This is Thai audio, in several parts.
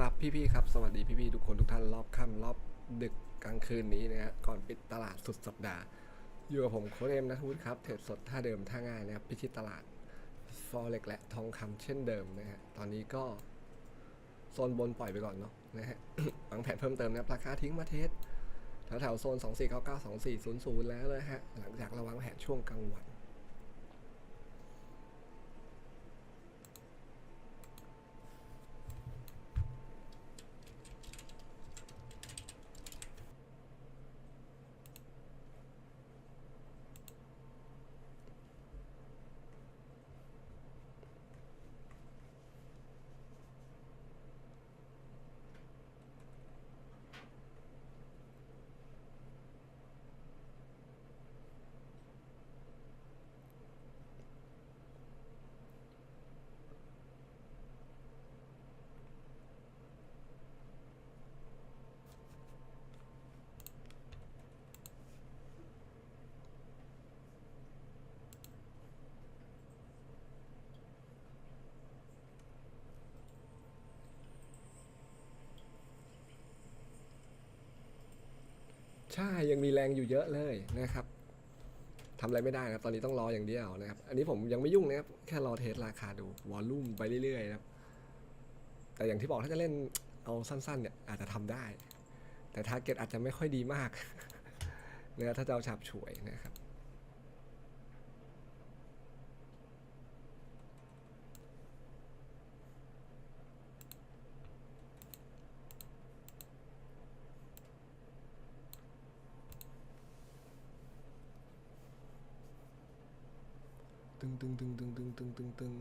ครับพี่ๆครับ สวัสดีพี่ๆทุกคนทุกท่านรอบค่ำรอบดึกกลางคืนนี้นะฮะก่อนปิดตลาดสุดสัปดาห์ อยู่กับผมโค้ดเอ็มนัทวุฒิครับเทรดสดท่าเดิมท่าง่ายนะครับพิชิตตลาดฟอเร็กและทองคำเช่นเดิมนะฮะตอนนี้ก็โซนบนปล่อยไปก่อนเนาะนะฮะวางแผนเพิ่มเติมนะราคาทิ้งมาเทสแถวๆโซน 2499 2400 แล้วนะฮะหลังจากราวางแผนช่วงกลางวัน ใช่ยังมีแรงอยู่เยอะเลยนะครับทำอะไรไม่ได้นะครับ ตอนนี้ต้องรออย่างเดียวนะครับ อันนี้ผมยังไม่ยุ่งนะครับ แค่รอเทสราคาดูวอลลุ่มไปเรื่อยๆนะครับ แต่อย่างที่บอกถ้าจะเล่นเอาสั้นๆเนี่ยอาจจะทำได้ แต่ทาร์เก็ตอาจจะไม่ค่อยดีมากนะครับถ้าจะเอาฉับฉวยนะครับ งตึงตึงตึงตึงตึงตึงตึง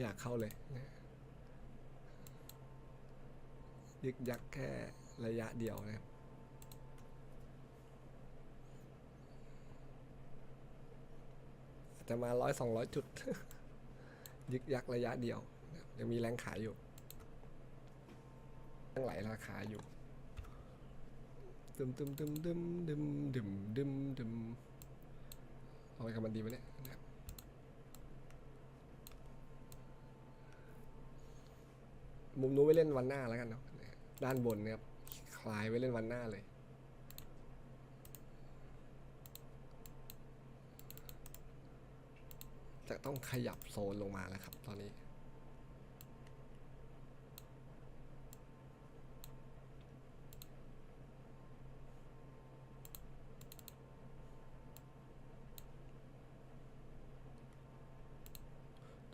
อยากเข้าเลยนะยึกยักแค่ระยะเดียวนะครับจะมาร้อยสองร้อยจุด ยึกยักระยะเดียวยังมีแรงขายอยู่ ตั้งหลายราคาอยู่ตึมตึมตึมตึมตึมตึมตึมตึมเอาไปกับมันดีไหมเนี่ยนะครับมุมนู้นไว้เล่นวันหน้าแล้วกันเนาะด้านบนเนี่ยครับคลายไว้เล่นวันหน้าเลยจะต้องขยับโซนลงมาแล้วครับ ตอนนี้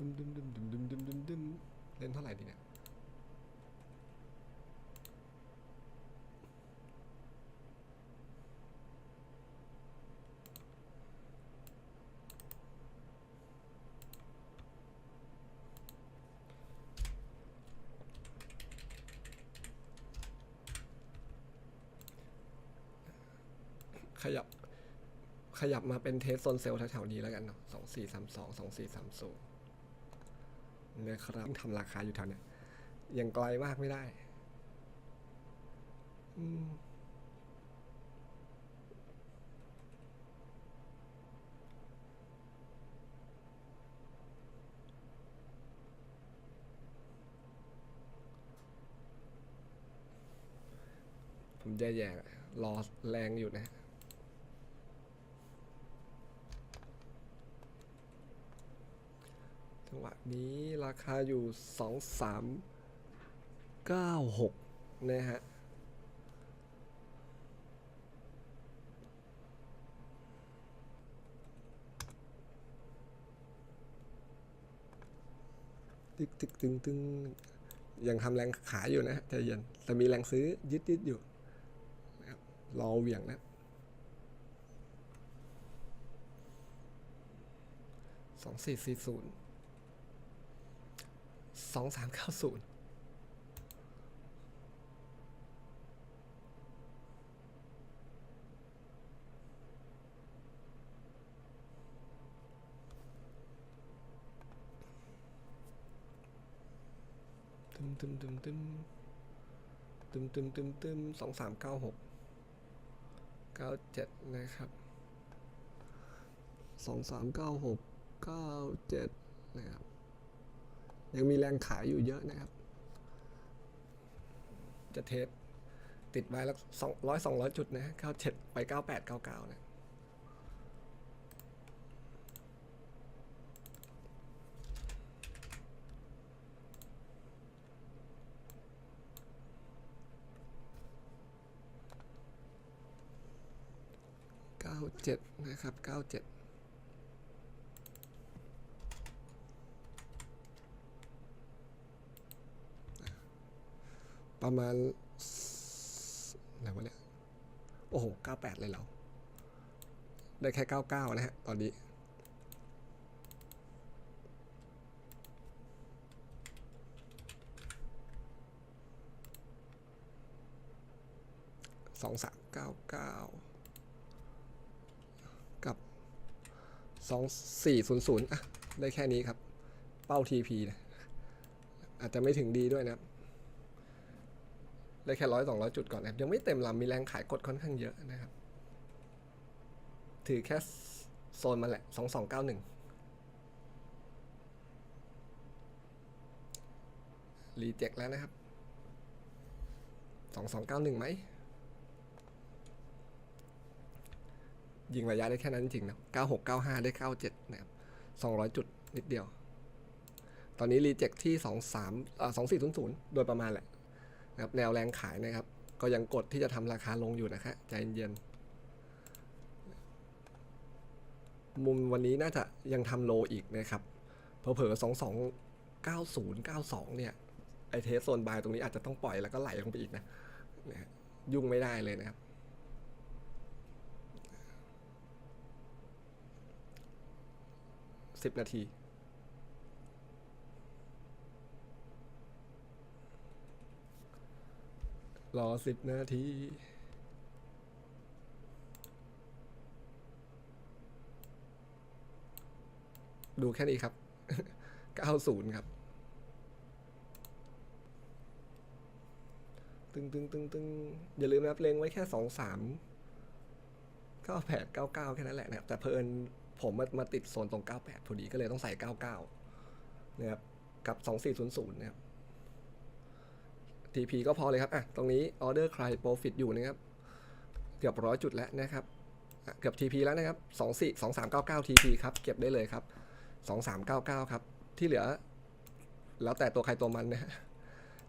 มดึมดึมดึมดึมดึมดึมดึมเล่นเท่าไหร่ดีเนี่ยขยับ ขยับมาเป็นเทสโซนเซลล์แถวๆนี้แล้วกันเนาะสองสี่สามสองสองสี่สามศูนย์ นะครับทำราคาอยู่แถวเนี้ยยังไกลมากไม่ได้อืมผมแย่ๆอะรอแรงอยู่นะ จังหวะนี้ราคาอยู่สองสามเก้าหกนะฮะตึกตึกตึงตึงยังทำแรงขายอยู่นะฮะใจเย็นแต่มีแรงซื้อยึดยึดอยู่นะครับรอเหวี่ยงนะสองสี่สี่ศูนย์ สองสามเก้าศูนย์ตึมตึมตึมตึมตึมตึมตึมตึมสองสามเก้าหกเก้าเจ็ดนะครับสองสามเก้าหกเก้าเจ็ดนะครับ ยังมีแรงขายอยู่เยอะนะครับ จะเทสติดไว้แล้วสองร้อยสองร้อยจุดนะเก้าเจ็ดไปเก้าแปดเก้าเก้านะเก้าเจ็ดนะครับเก้าเจ็ด ประมาณอะไรวะเนี่ย โอ้โหเก้าแปดเลยเรอได้แค่เก้าเก้านะฮะ ตอนนี้ สองสามเก้าเก้ากับสองสี่ศูนย์ศูนย์อะได้แค่นี้ครับ เป้า TP นะ อาจจะไม่ถึงดีด้วยนะครับ ได้แค่ร้อยสองร้อยจุดก่อนนะครับยังไม่เต็มลำมีแรงขายกดค่อนข้างเยอะนะครับ ถือแค่โซนมาแหละสองสองเก้าหนึ่งรีเจ็คแล้วนะครับสองสองเก้าหนึ่งไหมยิงระยะได้แค่นั้นจริงนะ 96 95 ได้ 97 นะครับ 200 จุดนิดเดียว ตอนนี้รีเจ็คที่ 23อ่า2400 โดยประมาณแหละ นะครับแนวแรงขายนะครับ ก็ยังกดที่จะทำราคาลงอยู่นะครับใจเย็นๆมุมวันนี้น่าจะยังทำโลอีกนะครับเผลอๆ2290 92เนี่ยไอเทสโซนบายตรงนี้อาจจะต้องปล่อยแล้วก็ไหลลงไปอีกนะนะฮะยุ่งไม่ได้เลยนะครับสิบนาที รอสิบนาที ดูแค่นี้ครับ 90 ครับ ตึงตึงตึงตึงอย่าลืมนะครับเลงไว้แค่ 2 3 9 8 9 9 แค่นั้นแหละนะครับ แต่เพอิญผมมามาติดโซนตรง 98 พอดีก็เลยต้องใส่ 99 นะครับ กับ 2400 นะครับ TP ก็พอเลยครับอะตรงนี้ออเดอร์ใครโปรฟิตอยู่นะครับ เกือบร้อยจุดแล้วนะครับเกือบ TP แล้วนะครับ24 2399 TP ครับ เก็บได้เลยครับ 2399 ครับ ที่เหลือ แล้วแต่ตัวใครตัวมันนะฮะ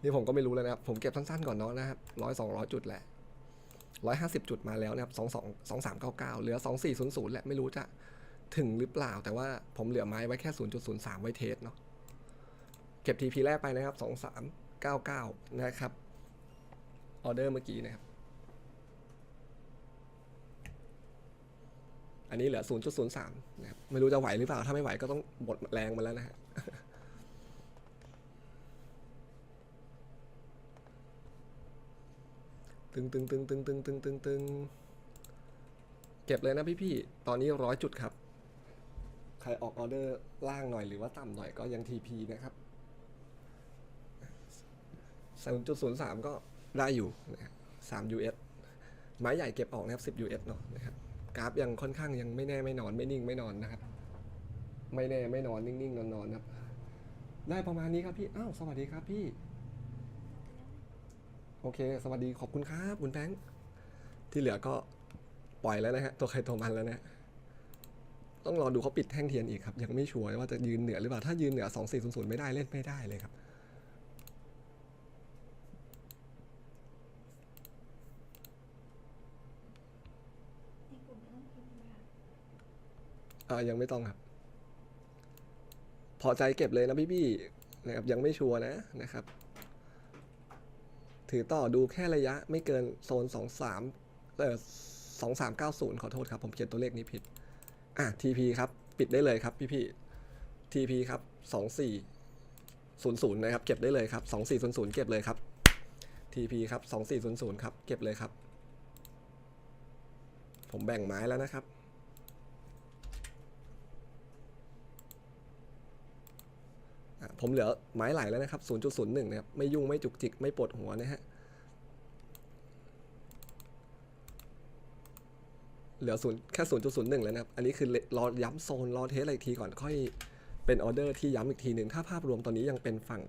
นี่ผมก็ไม่รู้แล้วนะครับ ผมเก็บสั้นๆก่อนเนาะนะครับร้อยสองร้อยจุดแหละร้อยห้าสิบจุดมาแล้วนะครับสองสองสองสามเก้าเก้าเหลือสองสี่ศูนย์ศูนย์แหละไม่รู้จะถึงหรือเปล่า แต่ว่าผมเหลือไม้ไว้แค่ศูนย์จุดศูนย์สามไว้เทสเนาะเก็บทีพีแรกไปนะครับสองสาม เก้าเก้านะครับ ออเดอร์เมื่อกี้นะครับ อันนี้เหลือ 0.03 นะครับ ไม่รู้จะไหวหรือเปล่า ถ้าไม่ไหวก็ต้องหมดแรงมาแล้วนะฮะตึงตึงตึงตึงตึงตึงตึงตึงเก็บเลยนะพี่พี่ตอนนี้ร้อยจุดครับ ใครออกออเดอร์ล่างหน่อยหรือว่าต่ำหน่อยก็ยัง TP นะครับ 0.03 ก็ได้อยู่นะครับ3 US ไม้ใหญ่เก็บออกนะครับ10 US เนาะนะครับกราฟยังค่อนข้างยังไม่แน่ไม่นอนไม่นิ่งไม่นอนนะครับ ไม่แน่ไม่นอนนิ่งๆนอนๆนะครับ ได้ประมาณนี้ครับพี่อ้าวสวัสดีครับพี่ โอเค สวัสดีขอบคุณครับคุณแบงค์ที่เหลือก็ปล่อยแล้วนะฮะตัวใครตัวมันแล้วนะต้องรอดูเขาปิดแท่งเทียนอีกครับ ยังไม่ชัวร์ว่าจะยืนเหนือหรือเปล่าถ้ายืนเหนือ 2400 ไม่ได้เล่นไม่ได้เลยครับ ในกลุ่มไม่ต้องพิมพ์ค่ะ อ่ายังไม่ต้องครับ พอใจเก็บเลยนะพี่พี่นะครับยังไม่ชัวร์นะนะครับ ถือต่อดูแค่ระยะไม่เกินโซนสองสามเออสองสามเก้าศูนย์ขอโทษครับ ผมเขียนตัวเลขนี้ผิด อะ TP ครับ ปิดได้เลยครับพี่พี่ TP ครับสองสี่ศูนย์ศูนย์นะครับ เก็บได้เลยครับสองสี่ศูนย์ศูนย์เก็บเลยครับ TP ครับสองสี่ศูนย์ศูนย์ครับ เก็บเลยครับ ผมแบ่งไม้แล้วนะครับ อะ ผมเหลือไม้ไหลแล้วนะครับ 0.01 นะครับ ไม่ยุ่งไม่จุกจิก ไม่ปวดหัวนะฮะ เหลือศูนย์แค่ศูนย์จุดศูนย์หนึ่งแล้วนะครับ อันนี้คือรอย้ำโซน รอเทสอะไรทีก่อนค่อยเป็นออเดอร์ที่ย้ำอีกทีหนึ่ง ถ้าภาพรวมตอนนี้ยังเป็นฝั่ง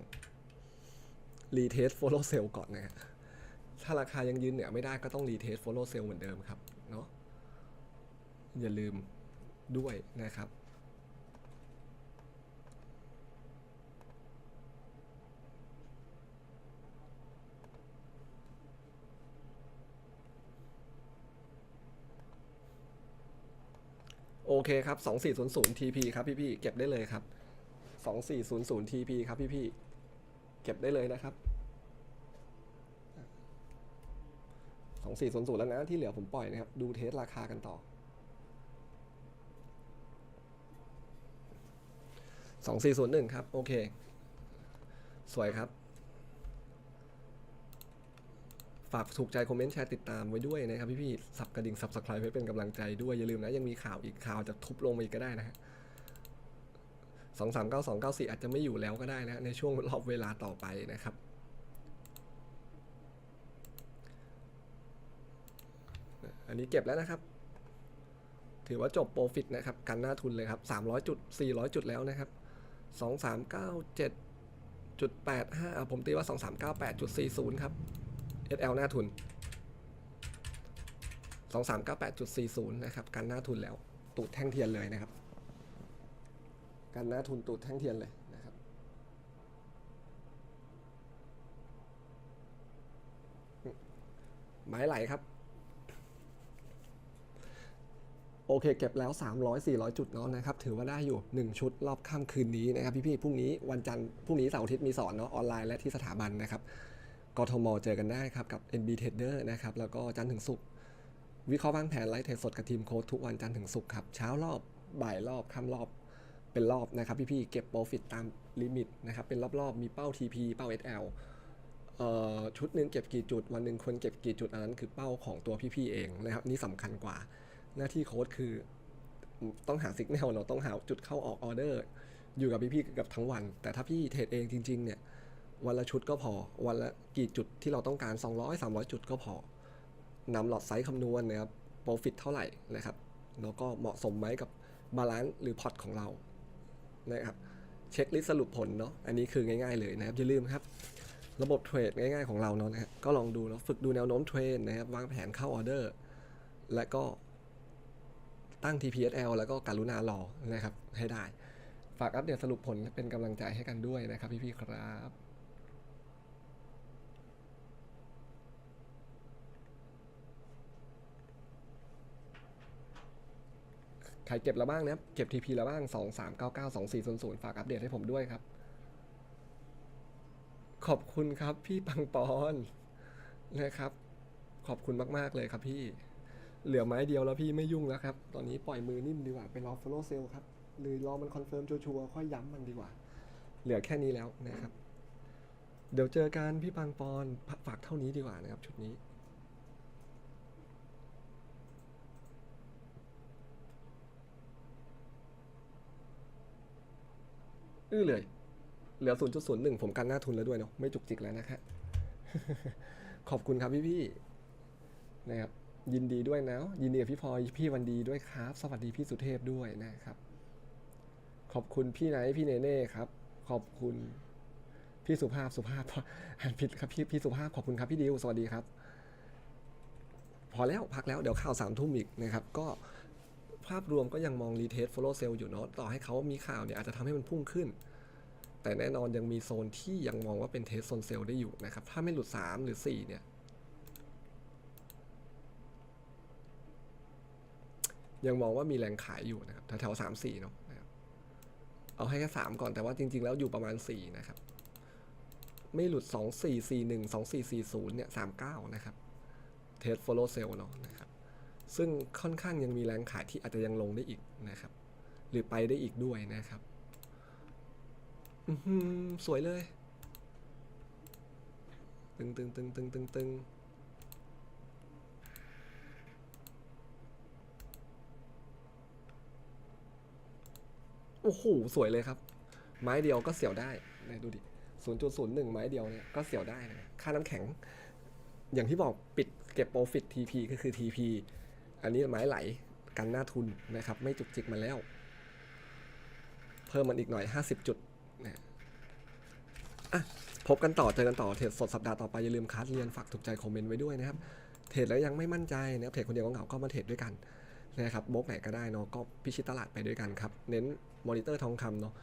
รีเทสโฟล w เซลก่อนนะฮะ ถ้าราคายังยืนเหนือไม่ได้ก็ต้องรีเทสโฟล w เซลเหมือนเดิมครับ เนาะ อย่าลืมด้วยนะครับ โอเคครับ 2400 TP ครับพี่พี่เก็บได้เลยครับ 2400 TP ครับพี่พี่เก็บได้เลยนะครับ 2400 แล้วนะ ที่เหลือผมปล่อยนะครับ ดูเทสราคากันต่อ 2401 ครับ โอเค สวยครับ ฝากถูกใจคอมเมนต์แชร์ติดตามไว้ด้วยนะครับพี่พี่ๆสับกระดิ่งสับสไครป์ไว้เป็นกำลังใจด้วย อย่าลืมนะ ยังมีข่าวอีกข่าวจะทุบลงมาอีกก็ได้นะฮะสองสามเก้าสองเก้าสี่อาจจะไม่อยู่แล้วก็ได้นะในช่วงรอบเวลาต่อไปนะครับอันนี้เก็บแล้วนะครับ ถือว่าจบโปรฟิตนะครับ กันหน้าทุนเลยครับ 300 จุด 400 จุดแล้วนะครับ 2397จุด85อะผมตีว่า 2398จุด40 ครับ SL หน้าทุน 2398.40 นะครับ กันหน้าทุนแล้ว ตูดแท่งเทียนเลยนะครับ กันหน้าทุนตูดแท่งเทียนเลยนะครับไม้ไหลครับ โอเค เก็บแล้ว 300 400 จุดเนาะนะครับ ถือว่าได้อยู่ 1 ชุดรอบค่ำคืนนี้นะครับ พี่ๆ พรุ่งนี้วันจันทร์ พรุ่งนี้เสาร์อาทิตย์มีสอนเนาะออนไลน์และที่สถาบันนะครับ กทมเจอกันได้ครับกับ NB Trader นะครับแล้วก็จันทร์ถึงศุกร์วิเคราะห์วางแผนไลฟ์เทรดสดกับทีมโค้ดทุกวันจันทร์ถึงศุกร์ครับเช้ารอบบ่ายรอบค่ำรอบเป็นรอบนะครับพี่ๆเก็บโปรฟิตตามลิมิตนะครับเป็นรอบๆมีเป้า TP เป้า SL เอ่อชุดหนึ่งเก็บกี่จุด วันหนึ่งควรเก็บกี่จุดอันนั้นคือเป้าของตัวพี่ๆเองนะครับนี่สำคัญกว่า หน้าที่โค้ดคือต้องหาสิกแนลเนาต้องหาจุดเข้าออกออเดอร์อยู่กับพี่ๆกับทั้งวัน แต่ถ้าพี่เทรดเองจริง ๆเนี่ย วันละชุดก็พอ วันละกี่จุดที่เราต้องการ 200 300 จุดก็พอนำหลอดไซส์คำนวณนะครับโปรฟิตเท่าไหร่นะครับแล้วก็เหมาะสมไหมกับบาลานซ์หรือพอร์ตของเรานะครับเช็คลิสต์สรุปผลเนาะอันนี้คือง่ายๆเลยนะครับอย่าลืมครับ ระบบเทรดง่ายๆของเราเนาะนะก็ลองดูเนาะฝึกดูแนวโน้มเทรนนะครับวางแผนเข้าออเดอร์ และก็ตั้ง TPSL แล้วก็การุณารอนะครับให้ได้ ฝากอัปเดตสรุปผลเป็นกำลังใจให้กันด้วยนะครับพี่ๆครับ ครเก็บแล้วบ้างนะครับเก็บ TP แล้วบ้าง 2 3 9 9 2 4 0 0 ฝากอัปเดตให้ผมด้วยครับ ขอบคุณครับพี่ปังปอนนะครับ ขอบคุณมาก ๆ เลยครับพี่ เหลือไม้เดียวแล้วพี่ไม่ยุ่งแล้วครับ ตอนนี้ปล่อยมือนิ่มดีกว่า ไปรอ follow sale ครับ หรือรอมันคอนเฟิร์มชัวร์ค่อยย้ำมันดีกว่า เหลือแค่นี้แล้วนะครับ เดี๋ยวเจอกันพี่ปังปอนฝากเท่านี้ดีกว่านะครับชุดนี้ อื้อเลยเหลือ 0.01 ผมกันหน้าทุนแล้วด้วยเนาะไม่จุกจิกแล้วนะครับขอบคุณครับพี่พี่นะครับยินดีด้วยนะ ยินดีกับพี่พลอยพี่วันดีด้วยครับ สวัสดีพี่สุเทพด้วยนะครับ ขอบคุณพี่ไหนพี่เนเน่ครับ ขอบคุณพี่สุภาพสุภาพอ่านผิดครับพี่พี่สุภาพขอบคุณครับพี่ดิวสวัสดีครับ พอแล้วพักแล้วเดี๋ยวข่าวสามทุ่มอีกนะครับ ก็าพรวมก็ยังมองรีเทสโฟล w เซลอยู่เนาะต่อให้เขามีข่าวเนี่ยอาจจะทำให้มันพุ่งขึ้น แต่แน่นอนยังมีโซนที่ยังมองว่าเป็นเทสโซนเซลได้อยู่นะครับ ถ้าไม่หลุด 3 หรือ 4 เนี่ย ยังมองว่ามีแรงขายอยู่นะครับแถวๆสามสี่เนาะนะครับเอาให้แค่สามก่อนแต่ว่าจริง ๆ แล้วอยู่ประมาณสี่นะครับ ไม่หลุดสองสี่สี่หนึ่งสองสี่สี่ศูนย์เนี่ยสามเก้านะครับเทสโฟล w เซลเนาะนะครับ ซึ่งค่อนข้างยังมีแรงขายที่อาจจะยังลงได้อีกนะครับ หรือไปได้อีกด้วยนะครับสวยเลย ตึงตึงตึงตึงตึงตึงโอ้โห สวยเลยครับ ไม้เดียวก็เสียวได้นะดูดิ0.01 ไม้เดียวเนี่ยก็เสียวได้นะ ค่าน้ำแข็ง อย่างที่บอกปิดเก็บโปรฟิต TP ก็คือ TP อันนี้ไม้ไหลกันหน้าทุนนะครับ ไม่จุกจิกมาแล้ว เพิ่มมันอีกหน่อย 50 จุดนะอะพบกันต่อเจอกันต่อเทรดสดสัปดาห์ต่อไปอย่าลืมคัดเรียนฝากถูกใจคอมเมนต์ไว้ด้วยนะครับเทรดแล้วยังไม่มั่นใจนะครับเทรดคนเดียวก็เหงาก็มาเทรดด้วยกันนะครับบล็อกไหนก็ได้เนาะก็พิชิตตลาดไปด้วยกันครับเน้นมอนิเตอร์ทองคำเนาะ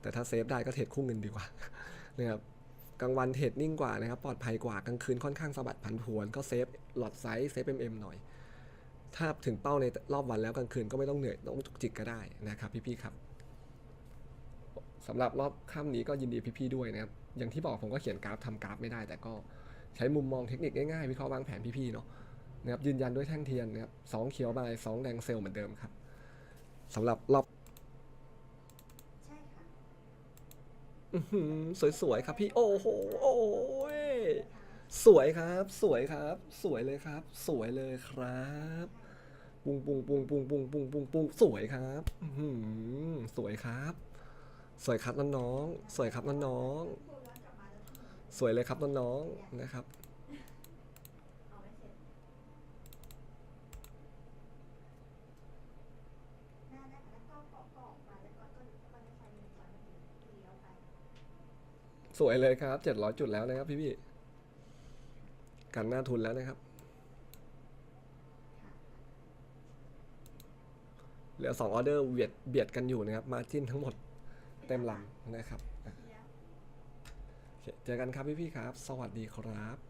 แต่ถ้าเซฟได้ก็เทรดคู่เงินดีกว่านะครับกลางวันเทรดนิ่งกว่านะครับปลอดภัยกว่ากลางคืนค่อนข้างสะบัดผันผวนก็เซฟหลอดไซส์เซฟ MM หน่อย ถ้าถึงเป้าในรอบวันแล้วกลางคืนก็ไม่ต้องเหนื่อยต้องจุกจิกก็ได้นะครับพี่ๆครับสำหรับรอบค่ำนี้ก็ยินดีพี่ๆด้วยนะครับอย่างที่บอกผมก็เขียนกราฟทำกราฟไม่ได้ แต่ก็ใช้มุมมองเทคนิคง่ายๆวิเคราะห์วางแผนพี่ๆเนาะนะครับยืนยันด้วยแท่งเทียนนะครับสองเขียวบายสองแดงเซลล์เหมือนเดิมครับสำหรับรอบใช่ค่ะอื้อหือสวยๆครับพี่ โอ้โหโอ้ยสวยครับ สวยครับ สวยเลยครับ สวยเลยครับ ปุงปุงปุงปุงปุงปุงปุงปุงสวยครับสวยครับ สวยครับน้องๆสวยครับน้องพูดย้อนกลับมาแล้วทำไมๆสวยเลยครับน้องๆนะครับเอาไม่เสร็จหน้าได้ค่ะแล้วยวไปสวยเลยครับเจ็ดร้อยจุดแล้วนะครับพี่พี่ๆกันหน้าทุนแล้วนะครับ ค่ะ เห ลือสองออเดอร์เบียดเบียดกันอยู่นะครับ มาจิ้นทั้งหมดเต็มลำนะครับโอเคเจอกันครับพี่ๆครับ สวัสดีครับ